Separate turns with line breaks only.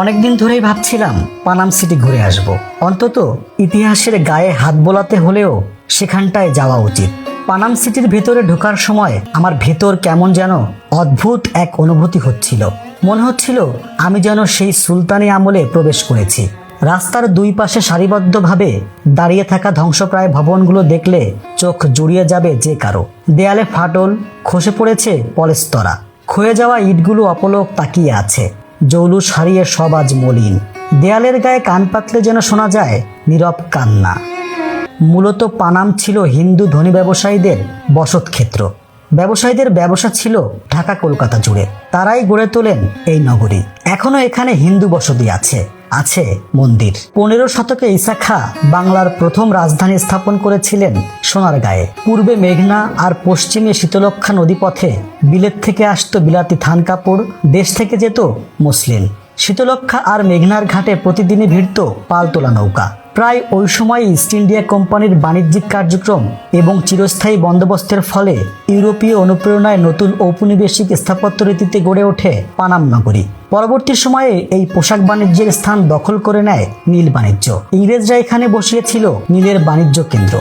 অনেকদিন ধরেই ভাবছিলাম পানাম সিটি ঘুরে আসব। অন্তত ইতিহাসের গায়ে হাত বোলাতে হলেও সেখানটায় যাওয়া উচিত। পানাম সিটির ভেতরে ঢোকার সময় আমার ভেতর কেমন যেন অদ্ভুত এক অনুভূতি হচ্ছিল। মনে হচ্ছিল আমি যেন সেই সুলতানি আমলে প্রবেশ করেছি। রাস্তার দুই পাশে সারিবদ্ধভাবে দাঁড়িয়ে থাকা ধ্বংসপ্রায় ভবনগুলো দেখলে চোখ জুড়িয়ে যাবে যে কারও। দেয়ালে ফাটল, খসে পড়েছে পলেস্তরা। ক্ষয়ে যাওয়া ইটগুলো অপলক তাকিয়ে আছে। জৌলুস হারিয়ে সব আজ মলিন। দেয়ালের গায়ে কান পাতলে যেন শোনা যায়, নীরব কান্না। মূলত পানাম ছিল হিন্দু ধনী ব্যবসায়ীদের বসত ক্ষেত্র ব্যবসায়ীদের ব্যবসা ছিল ঢাকা কলকাতা জুড়ে। তারাই গড়ে তোলেন এই নগরী। এখনও এখানে হিন্দু বসতি আছে আছে মন্দির। পনেরো শতকে ঈসা খা বাংলার প্রথম রাজধানী স্থাপন করেছিলেন সোনার গায়ে পূর্বে মেঘনা আর পশ্চিমে শীতলক্ষা নদীপথে বিলেত থেকে আসত বিলাতি থান কাপড়, দেশ থেকে যেত মুসলিম শীতলক্ষা আর মেঘনার ঘাটে প্রতিদিনই ভিড়ত পালতোলা নৌকা। প্রায় ওই সময় ইস্ট ইন্ডিয়া কোম্পানির বাণিজ্যিক কার্যক্রম এবং চিরস্থায়ী বন্দোবস্তের ফলে ইউরোপীয় অনুপ্রেরণায় নতুন ঔপনিবেশিক স্থাপত্য রীতিতে গড়ে ওঠে পানাম নগরী। পরবর্তী সময়ে এই পোশাক বাণিজ্যের স্থান দখল করে নেয় নীল বাণিজ্য। ইংরেজরা এখানে বসিয়েছিল নীলের বাণিজ্য কেন্দ্র।